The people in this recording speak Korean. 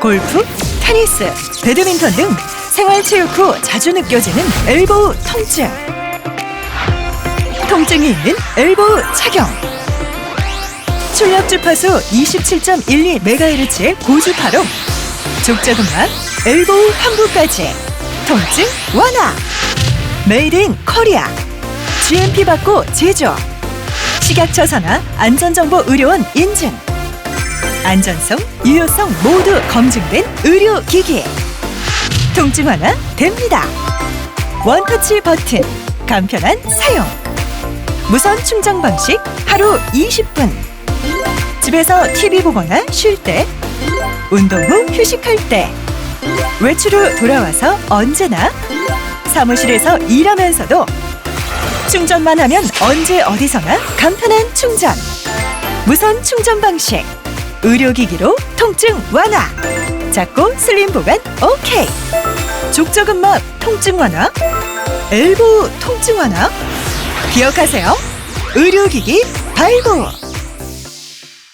골프, 테니스, 배드민턴 등 생활체육 후 자주 느껴지는 엘보우 통증. 통증이 있는 엘보우 착용. 출력 주파수 27.12MHz의 고주파로 족저근막, 엘보우 환부까지 통증 완화. 메이드 인 코리아. GMP 받고 제조. 식약처 산하 안전정보 의료원 인증. 안전성, 유효성 모두 검증된 의료기기. 통증 완화 됩니다. 원터치 버튼, 간편한 사용. 무선 충전 방식 하루 20분. 집에서 TV 보거나 쉴 때, 운동 후 휴식할 때, 외출 후 돌아와서 언제나 사무실에서 일하면서도 충전만 하면 언제 어디서나 간편한 충전. 무선 충전 방식. 의료기기로 통증 완화. 작고 슬림 보관 오케이. 족저근막 통증 완화. 엘보 통증 완화. 기억하세요. 의료기기 발보.